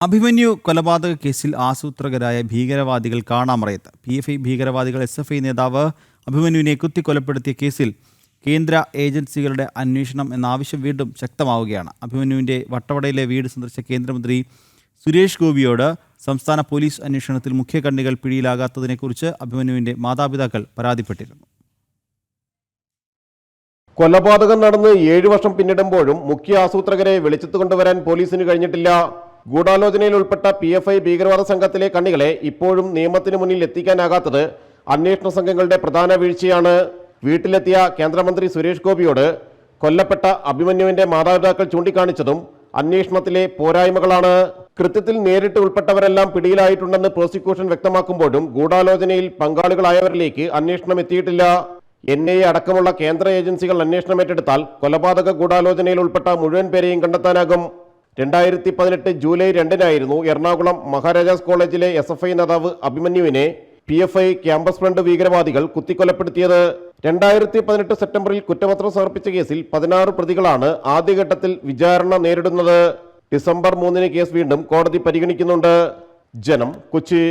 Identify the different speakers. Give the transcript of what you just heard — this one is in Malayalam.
Speaker 1: അഭിമന്യു കൊലപാതക കേസിൽ ആസൂത്രകരായ ഭീകരവാദികൾ കാണാമറയത്ത്. പി എഫ് ഐ ഭീകരവാദികൾ എസ് എഫ് ഐ നേതാവ് അഭിമന്യുവിനെ കുത്തിക്കൊലപ്പെടുത്തിയ കേസിൽ കേന്ദ്ര ഏജൻസികളുടെ അന്വേഷണം എന്ന ആവശ്യം വീണ്ടും ശക്തമാവുകയാണ്. അഭിമന്യുവിന്റെ വട്ടവടയിലെ വീട് സന്ദർശിച്ച കേന്ദ്രമന്ത്രി സുരേഷ് ഗോപിയോട് സംസ്ഥാന പോലീസ് അന്വേഷണത്തിൽ മുഖ്യകണ്ണികൾ പിടിയിലാകാത്തതിനെക്കുറിച്ച് അഭിമന്യുവിന്റെ മാതാപിതാക്കൾ പരാതിപ്പെട്ടിരുന്നു.
Speaker 2: കൊലപാതകം നടന്ന് ഏഴു വർഷം പിന്നിടുമ്പോഴും മുഖ്യ ആസൂത്രകരെ വെളിച്ചത്ത് കൊണ്ടുവരാൻ പോലീസിന് കഴിഞ്ഞിട്ടില്ല. ഗൂഢാലോചനയിൽ ഉൾപ്പെട്ട പി എഫ് ഐ ഭീകരവാദ സംഘത്തിലെ കണ്ണികളെ ഇപ്പോഴും നിയമത്തിന് മുന്നിൽ എത്തിക്കാനാകാത്തത് അന്വേഷണ സംഘങ്ങളുടെ പ്രധാന വീഴ്ചയാണ്. വീട്ടിലെത്തിയ കേന്ദ്രമന്ത്രി സുരേഷ് ഗോപിയോട് കൊല്ലപ്പെട്ട അഭിമന്യുവിന്റെ മാതാപിതാക്കൾ ചൂണ്ടിക്കാണിച്ചതും അന്വേഷണത്തിലെ പോരായ്മകളാണ്. കൃത്യത്തിൽ നേരിട്ട് ഉൾപ്പെട്ടവരെല്ലാം പിടിയിലായിട്ടുണ്ടെന്ന് പ്രോസിക്യൂഷൻ വ്യക്തമാക്കുമ്പോഴും ഗൂഢാലോചനയിൽ പങ്കാളികളായവരിലേക്ക് അന്വേഷണം എത്തിയിട്ടില്ല. എൻ ഐ അടക്കമുള്ള കേന്ദ്ര ഏജൻസികൾ അന്വേഷണം ഏറ്റെടുത്താൽ കൊലപാതക ഗൂഢാലോചനയിൽ ഉൾപ്പെട്ട മുഴുവൻ പേരെയും കണ്ടെത്താനാകും. രണ്ടായിരത്തി പതിനെട്ട് ജൂലൈ രണ്ടിനായിരുന്നു എറണാകുളം മഹാരാജാസ് കോളേജിലെ എസ് എഫ് ഐ നേതാവ് അഭിമന്യുവിനെ P F I campus front ഭീകരവാദികൾ കുത്തിക്കൊലപ്പെടുത്തിയത്. രണ്ടായിരത്തി പതിനെട്ട് സെപ്റ്റംബറിൽ കുറ്റപത്രം സമർപ്പിച്ച കേസിൽ പതിനാറ് പ്രതികളാണ് ആദ്യഘട്ടത്തിൽ വിചാരണ നേരിടുന്നത്. ഡിസംബർ മൂന്നിന് കേസ് വീണ്ടും കോടതി പരിഗണിക്കുന്നുണ്ട്. ജനം കൊച്ചി.